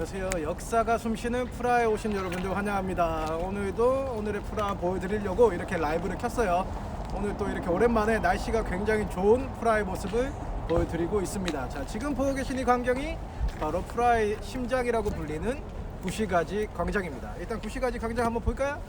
안녕하세요. 역사가 숨쉬는 프라하에 오신 여러분들 환영합니다. 오늘도 오늘의 프라하 보여드리려고 이렇게 라이브를 켰어요. 오늘 또 이렇게 오랜만에 날씨가 굉장히 좋은 프라하의 모습을 보여드리고 있습니다. 자, 지금 보고 계신 이 광경이 바로 프라하의 심장이라고 불리는 구시가지 광장입니다. 일단 구시가지 광장 한번 볼까요?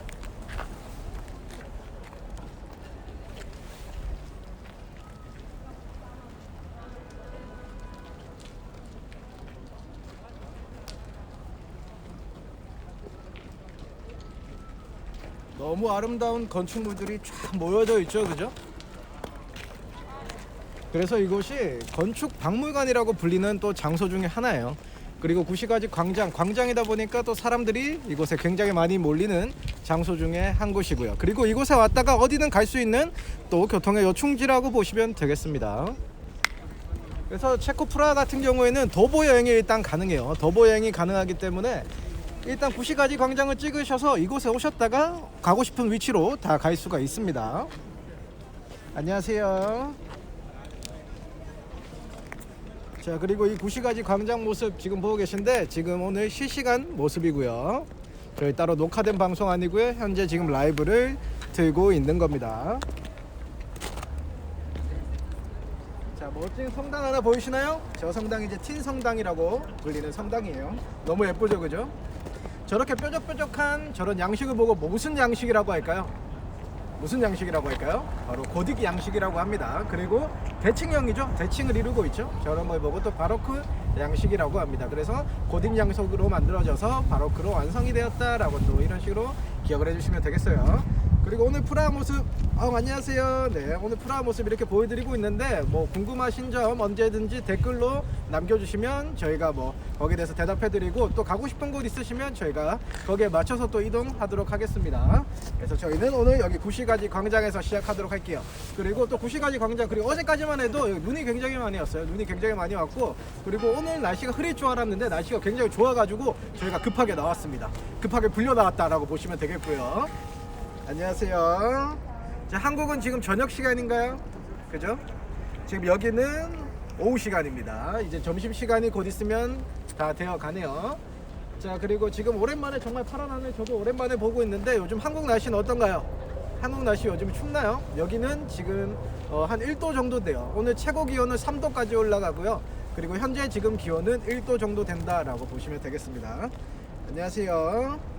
너무 아름다운 건축물들이 쫙 모여져 있죠, 그죠? 그래서 이곳이 건축 박물관이라고 불리는 또 장소 중에 하나예요. 그리고 구시가지 광장, 광장이다 보니까 또 사람들이 이곳에 굉장히 많이 몰리는 장소 중에 한 곳이고요. 그리고 이곳에 왔다가 어디든 갈 수 있는 또 교통의 요충지라고 보시면 되겠습니다. 그래서 체코 프라하 같은 경우에는 도보 여행이 일단 가능해요. 도보 여행이 가능하기 때문에 일단 구시가지 광장을 찍으셔서 이곳에 오셨다가 가고 싶은 위치로 다 갈 수가 있습니다. 안녕하세요. 자 그리고 이 구시가지 광장 모습 지금 보고 계신데 지금 오늘 실시간 모습이고요. 저희 따로 녹화된 방송 아니고요. 현재 지금 라이브를 들고 있는 겁니다. 자 멋진 성당 하나 보이시나요? 저 성당이 이제 틴 성당이라고 불리는 성당이에요. 너무 예쁘죠, 그죠? 저렇게 뾰족뾰족한 저런 양식을 보고 뭐 무슨 양식이라고 할까요? 무슨 양식이라고 할까요? 바로 고딕 양식이라고 합니다. 그리고 대칭형이죠. 대칭을 이루고 있죠. 저런 걸 보고 또 바로크 양식이라고 합니다. 그래서 고딕 양식으로 만들어져서 바로크로 완성이 되었다라고 또 이런 식으로 기억을 해주시면 되겠어요. 그리고 오늘 프라하 모습, 어, 안녕하세요. 네, 오늘 프라하 모습 이렇게 보여드리고 있는데 뭐 궁금하신 점 언제든지 댓글로 남겨주시면 저희가 뭐 거기에 대해서 대답해드리고 또 가고 싶은 곳 있으시면 저희가 거기에 맞춰서 또 이동하도록 하겠습니다. 그래서 저희는 오늘 여기 구시가지 광장에서 시작하도록 할게요. 그리고 또 구시가지 광장 그리고 어제까지만 해도 눈이 굉장히 많이 왔어요. 눈이 굉장히 많이 왔고 그리고 오늘 날씨가 흐릴 줄 알았는데 날씨가 굉장히 좋아가지고 저희가 급하게 나왔습니다. 급하게 불려 나왔다라고 보시면 되겠고요. 안녕하세요. 자, 한국은 지금 저녁 시간인가요? 그죠? 지금 여기는 오후 시간입니다. 이제 점심 시간이 곧 있으면 다 되어 가네요. 자, 그리고 지금 오랜만에 정말 파란 하늘 저도 오랜만에 보고 있는데 요즘 한국 날씨는 어떤가요? 한국 날씨 요즘 춥나요? 여기는 지금 어, 한 1도 정도 돼요. 오늘 최고 기온은 3도까지 올라가고요. 그리고 현재 지금 기온은 1도 정도 된다라고 보시면 되겠습니다. 안녕하세요.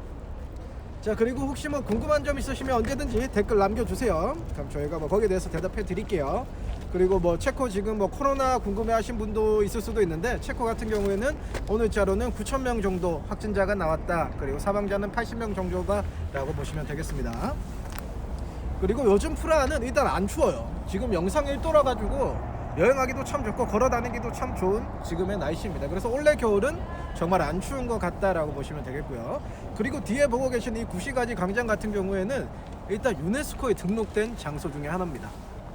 자 그리고 혹시 뭐 궁금한 점 있으시면 언제든지 댓글 남겨주세요. 그럼 저희가 뭐 거기에 대해서 대답해 드릴게요. 그리고 뭐 체코 지금 뭐 코로나 궁금해 하신 분도 있을 수도 있는데 체코 같은 경우에는 오늘자로는 9천 명 정도 확진자가 나왔다. 그리고 사망자는 80명 정도가라고 보시면 되겠습니다. 그리고 요즘 프라하는 일단 안 추워요. 지금 영상 1도라 가지고 여행하기도 참 좋고 걸어 다니기도 참 좋은 지금의 날씨입니다. 그래서 올해 겨울은 정말 안 추운 것 같다라고 보시면 되겠고요. 그리고 뒤에 보고 계신 이 구시가지 광장 같은 경우에는 일단 유네스코에 등록된 장소 중에 하나입니다.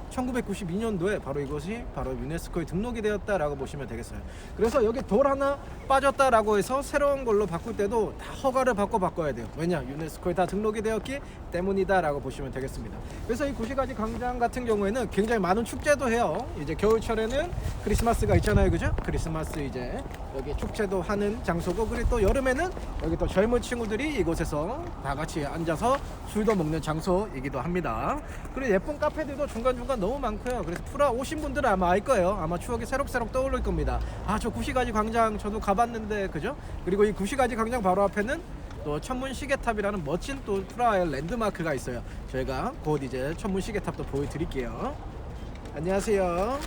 1992년도에 바로 이것이 바로 유네스코에 등록이 되었다라고 보시면 되겠어요. 그래서 여기 돌 하나 빠졌다라고 해서 새로운 걸로 바꿀 때도 다 허가를 받고 바꿔야 돼요. 왜냐? 유네스코에 다 등록이 되었기 때문이다라고 보시면 되겠습니다. 그래서 이 구시가지 광장 같은 경우에는 굉장히 많은 축제도 해요. 이제 겨울철에는 크리스마스가 있잖아요. 그죠? 크리스마스 이제 여기 축제도 하는 장소고 그리고 또 여름에는 여기 또 젊은 친구들이 이곳에서 다 같이 앉아서 술도 먹는 장소이기도 합니다. 그리고 예쁜 카페들도 중간 중간 너무 많고요. 그래서 프라 오신 분들은 아마 알 거예요. 아마 추억이 새록새록 떠오를 겁니다. 아, 저 구시가지 광장 저도 가봤는데, 그죠? 그리고 이 구시가지 광장 바로 앞에는 또 천문 시계탑이라는 멋진 또 프라하의 랜드마크가 있어요. 저희가 곧 이제 천문 시계탑도 보여드릴게요. 안녕하세요.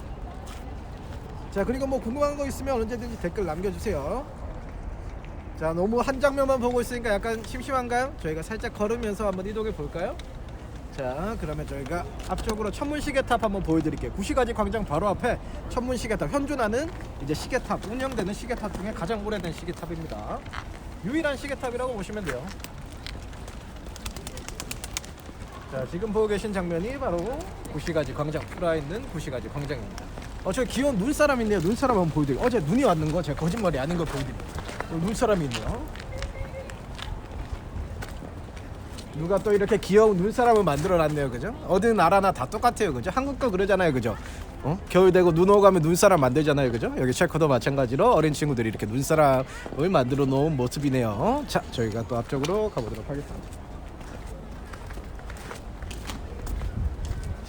자, 그리고 뭐 궁금한 거 있으면 언제든지 댓글 남겨주세요. 자, 너무 한 장면만 보고 있으니까 약간 심심한가요? 저희가 살짝 걸으면서 한번 이동해 볼까요? 자, 그러면 저희가 앞쪽으로 천문 시계탑 한번 보여드릴게요. 구시가지 광장 바로 앞에 천문 시계탑. 현존하는 이제 시계탑, 운영되는 시계탑 중에 가장 오래된 시계탑입니다. 유일한 시계탑이라고 보시면 돼요. 자, 지금 보고 계신 장면이 바로 구시가지 광장, 프라에 있는 구시가지 광장입니다. 어, 저 귀여운 눈사람 있네요. 눈사람 한번 보여드릴게요. 어제 눈이 왔는 거 제가 거짓말이 아닌 걸 보여드릴게요. 어, 눈사람이 있네요. 누가 또 이렇게 귀여운 눈사람을 만들어 놨네요. 그죠? 어느 나라나 다 똑같아요. 그죠? 한국도 그러잖아요. 그죠? 어? 겨울 되고 눈 오고 하면 눈사람 만들잖아요, 그죠? 여기 체코도 마찬가지로 어린 친구들이 이렇게 눈사람을 만들어 놓은 모습이네요. 자, 저희가 또 앞쪽으로 가보도록 하겠습니다.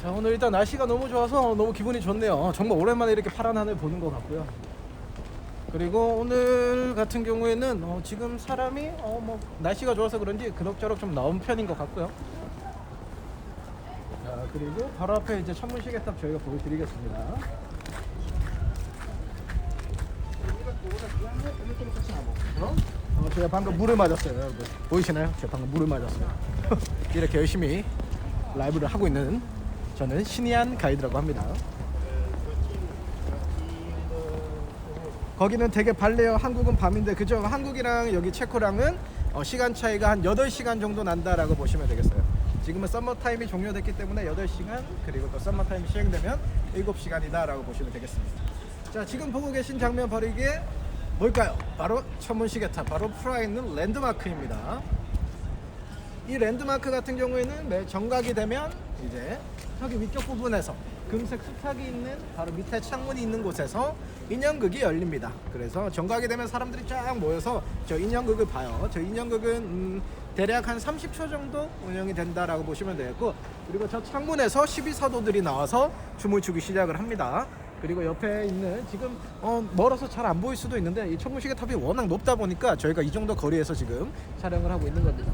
자, 오늘 일단 날씨가 너무 좋아서 너무 기분이 좋네요. 정말 오랜만에 이렇게 파란 하늘 보는 것 같고요. 그리고 오늘 같은 경우에는 어, 지금 사람이 어, 뭐 날씨가 좋아서 그런지 그럭저럭 좀 나온 편인 것 같고요. 자 그리고 바로 앞에 이제 천문시계탑 저희가 보여드리겠습니다. 어? 어, 제가 방금 물을 맞았어요, 여러분. 보이시나요? 제가 방금 물을 맞았어요. 이렇게 열심히 라이브를 하고 있는 저는 신이한 가이드라고 합니다. 거기는 되게 밝네요. 한국은 밤인데 그죠? 한국이랑 여기 체코랑은 어, 시간 차이가 한 8시간 정도 난다라고 보시면 되겠어요. 지금은 썸머 타임이 종료됐기 때문에 8시간 그리고 또 썸머 타임이 시행되면 7시간이다라고 보시면 되겠습니다. 자, 지금 보고 계신 장면 이게 뭘까요? 바로 천문시계탑, 바로 프라하에 있는 랜드마크입니다. 이 랜드마크 같은 경우에는 매 정각이 되면 이제 저기 위쪽 부분에서 금색 수탉이 있는 바로 밑에 창문이 있는 곳에서 인형극이 열립니다. 그래서 정각이 되면 사람들이 쫙 모여서 저 인형극을 봐요. 저 인형극은 음, 대략 한 30초 정도 운영이 된다라고 보시면 되겠고 그리고 저 창문에서 12사도들이 나와서 춤을 추기 시작을 합니다. 그리고 옆에 있는 지금 어, 멀어서 잘 안 보일 수도 있는데 이 천문시계 탑이 워낙 높다 보니까 저희가 이 정도 거리에서 지금 촬영을 하고 있는 겁니다.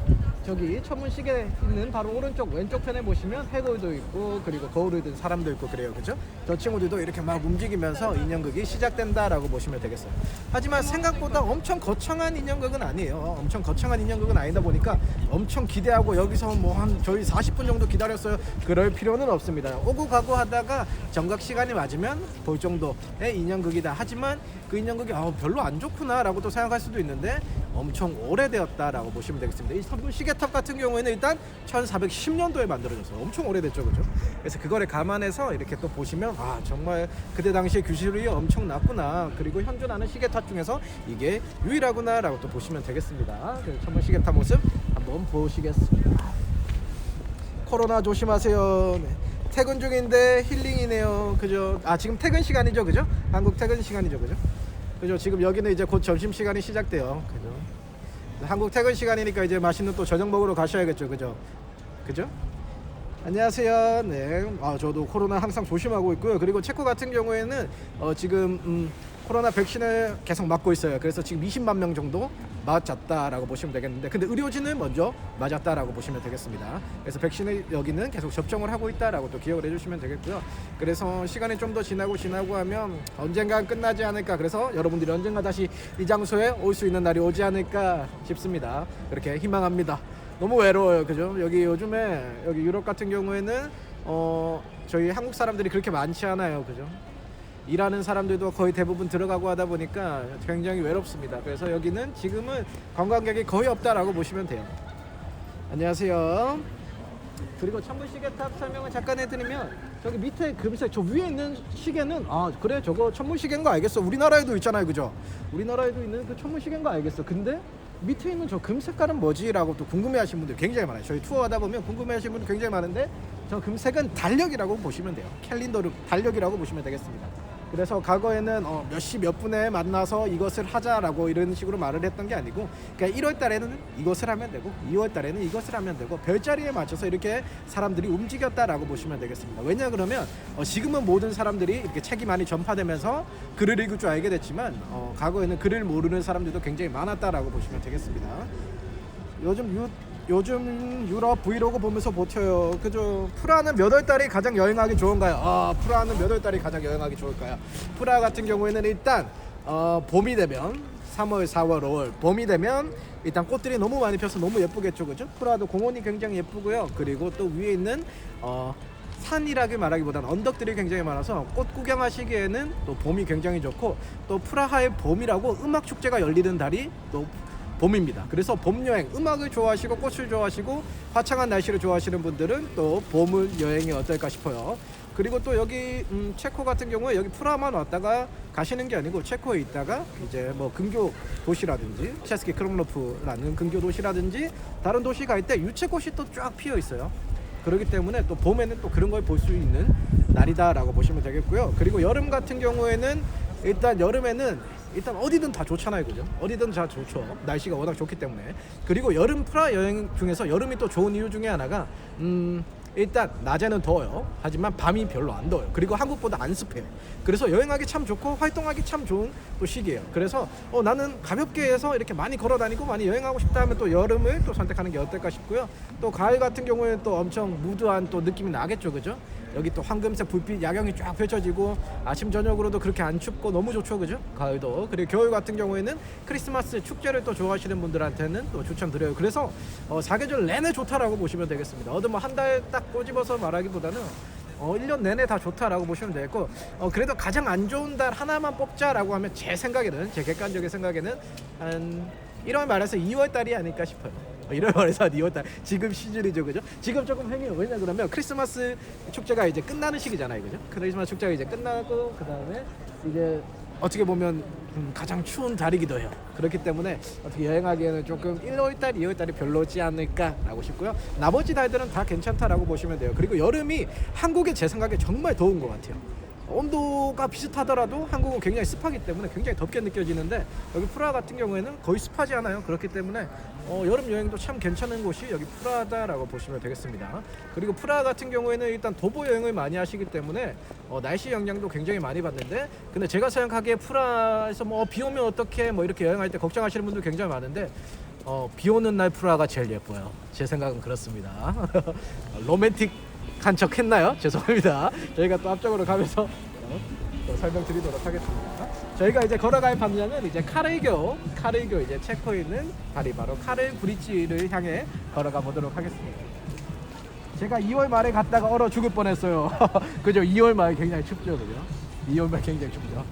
저기 천문시계 있는 바로 오른쪽 왼쪽 편에 보시면 해골도 있고 그리고 거울을 든 사람도 있고 그래요, 그죠? 저 친구들도 이렇게 막 움직이면서 인형극이 시작된다라고 보시면 되겠어요. 하지만 생각보다 엄청 거창한 인형극은 아니에요. 엄청 거창한 인형극은 아니다 보니까 엄청 기대하고 여기서 뭐 한 저희 40분 정도 기다렸어요. 그럴 필요는 없습니다. 오고 가고 하다가 정각 시간이 맞으면 볼 정도의 인형극이다. 하지만 그 인형극이 아, 별로 안 좋구나 라고 또 생각할 수도 있는데 엄청 오래되었다라고 보시면 되겠습니다. 이 선분 시계탑 같은 경우에는 일단 1410년도에 만들어졌어요. 엄청 오래됐죠, 그죠? 그래서 그거를 감안해서 이렇게 또 보시면 아 정말 그때 당시에 기술이 엄청 났구나. 그리고 현존하는 시계탑 중에서 이게 유일하구나라고 또 보시면 되겠습니다. 그 천문 시계탑 모습 한번 보시겠습니다. 코로나 조심하세요. 네. 퇴근 중인데 힐링이네요. 그죠? 아 지금 퇴근 시간이죠, 그죠? 한국 퇴근 시간이죠, 그죠? 그죠? 지금 여기는 이제 곧 점심 시간이 시작돼요. 그죠? 한국 퇴근 시간이니까 이제 맛있는 또 저녁 먹으러 가셔야겠죠, 그죠? 그죠? 안녕하세요. 네, 아, 저도 코로나 항상 조심하고 있고요. 그리고 체코 같은 경우에는 어, 지금 음, 코로나 백신을 계속 맞고 있어요. 그래서 지금 20만 명 정도 맞았다라고 보시면 되겠는데, 근데 의료진은 먼저 맞았다라고 보시면 되겠습니다. 그래서 백신을 여기는 계속 접종을 하고 있다라고 또 기억을 해주시면 되겠고요. 그래서 시간이 좀 더 지나고 지나고 하면 언젠간 끝나지 않을까. 그래서 여러분들이 언젠가 다시 이 장소에 올 수 있는 날이 오지 않을까 싶습니다. 그렇게 희망합니다. 너무 외로워요, 그죠? 여기 요즘에 여기 유럽 같은 경우에는 어 저희 한국 사람들이 그렇게 많지 않아요, 그죠? 일하는 사람들도 거의 대부분 들어가고 하다 보니까 굉장히 외롭습니다. 그래서 여기는 지금은 관광객이 거의 없다라고 보시면 돼요. 안녕하세요. 그리고 천문 시계탑 설명을 잠깐 해드리면 저기 밑에 금색 저 위에 있는 시계는 아 그래 저거 천문 시계인 거 알겠어. 우리나라에도 있잖아요, 그죠? 우리나라에도 있는 그 천문 시계인 거 알겠어. 근데 밑에 있는 저 금 색깔은 뭐지라고 또 궁금해하시는 분들 굉장히 많아요. 저희 투어하다 보면 궁금해하시는 분들 굉장히 많은데 저 금색은 달력이라고 보시면 돼요. 캘린더로 달력이라고 보시면 되겠습니다. 그래서 과거에는 어, 몇 시 몇 분에 만나서 이것을 하자라고 이런 식으로 말을 했던 게 아니고 그러니까 1월 달에는 이것을 하면 되고 2월 달에는 이것을 하면 되고 별자리에 맞춰서 이렇게 사람들이 움직였다라고 보시면 되겠습니다. 왜냐 그러면 어, 지금은 모든 사람들이 이렇게 책이 많이 전파되면서 글을 읽을 줄 알게 됐지만 어, 과거에는 글을 모르는 사람들도 굉장히 많았다라고 보시면 되겠습니다. 요즘 유, 요즘 유럽 브이로그 보면서 버텨요. 그죠? 프라하는 몇 월 달이 가장 여행하기 좋은가요? 아, 프라하는 몇 월 달이 가장 여행하기 좋을까요? 프라하 같은 경우에는 일단 어, 봄이 되면 3월, 4월, 5월 봄이 되면 일단 꽃들이 너무 많이 펴서 너무 예쁘겠죠, 그죠? 프라하도 공원이 굉장히 예쁘고요. 그리고 또 위에 있는 어, 산이라기 말하기보다는 언덕들이 굉장히 많아서 꽃 구경하시기에는 또 봄이 굉장히 좋고 또 프라하의 봄이라고 음악 축제가 열리는 달이 또 봄입니다. 그래서 봄 여행, 음악을 좋아하시고 꽃을 좋아하시고 화창한 날씨를 좋아하시는 분들은 또 봄을 여행이 어떨까 싶어요. 그리고 또 여기 음, 체코 같은 경우에 여기 프라만 왔다가 가시는 게 아니고 체코에 있다가 이제 뭐 근교 도시라든지 체스키 크롬로프라는 근교 도시라든지 다른 도시 갈 때 유채꽃이 또 쫙 피어 있어요. 그렇기 때문에 또 봄에는 또 그런 걸 볼 수 있는 날이다라고 보시면 되겠고요. 그리고 여름 같은 경우에는 일단 여름에는 일단 어디든 다 좋잖아요, 그죠? 어디든 다 좋죠. 날씨가 워낙 좋기 때문에. 그리고 여름 프라 여행 중에서 여름이 또 좋은 이유 중에 하나가 음 일단 낮에는 더워요. 하지만 밤이 별로 안 더워요. 그리고 한국보다 안 습해요. 그래서 여행하기 참 좋고 활동하기 참 좋은 또 시기예요. 그래서 어, 나는 가볍게 해서 이렇게 많이 걸어 다니고 많이 여행하고 싶다 하면 또 여름을 또 선택하는 게 어떨까 싶고요. 또 가을 같은 경우에는 또 엄청 무드한 또 느낌이 나겠죠, 그죠? 여기 또 황금색 불빛 야경이 쫙 펼쳐지고 아침 저녁으로도 그렇게 안 춥고 너무 좋죠, 그죠? 가을도 그리고 겨울 같은 경우에는 크리스마스 축제를 또 좋아하시는 분들한테는 또 추천드려요. 그래서 어, 사계절 내내 좋다라고 보시면 되겠습니다. 어디 뭐한 달 딱 꼬집어서 말하기보다는 어, 1년 내내 다 좋다라고 보시면 되겠고 어, 그래도 가장 안 좋은 달 하나만 뽑자라고 하면 제 생각에는 제 객관적인 생각에는 한 1월 말에서 2월 달이 아닐까 싶어요. 어, 1월 말에서 한 2월 달 지금 시즌이죠, 그죠? 지금 조금 행해요. 왜냐 그러면 크리스마스 축제가 이제 끝나는 시기잖아요, 그죠? 크리스마스 축제가 이제 끝나고 그 다음에 이제 어떻게 보면 음, 가장 추운 달이기도 해요. 그렇기 때문에 어떻게 여행하기에는 조금 1월 달, 2월 달이 별로지 않을까라고 싶고요. 나머지 달들은 다 괜찮다라고 보시면 돼요. 그리고 여름이 한국에 제 생각에 정말 더운 것 같아요. 온도가 비슷하더라도 한국은 굉장히 습하기 때문에 굉장히 덥게 느껴지는데 여기 프라 같은 경우에는 거의 습하지 않아요. 그렇기 때문에 어, 여름 여행도 참 괜찮은 곳이 여기 프라다라고 보시면 되겠습니다. 그리고 프라 같은 경우에는 일단 도보 여행을 많이 하시기 때문에 어, 날씨 영향도 굉장히 많이 받는데 근데 제가 생각하기에 프라에서 뭐 비 오면 어떻게 뭐 이렇게 여행할 때 걱정하시는 분들 굉장히 많은데 어, 비 오는 날 프라가 제일 예뻐요. 제 생각은 그렇습니다. 로맨틱 한척 했나요? 죄송합니다. 저희가 또 앞쪽으로 가면서 어, 또 설명드리도록 하겠습니다. 저희가 이제 걸어갈 방향은 이제 카르교, 카르교 이제 체코 있는 다리 바로 카르 브릿지를 향해 걸어가 보도록 하겠습니다. 제가 2월 말에 갔다가 얼어 죽을 뻔했어요. 그죠? 2월 말 굉장히 춥죠, 그죠? 2월 말 굉장히 춥죠.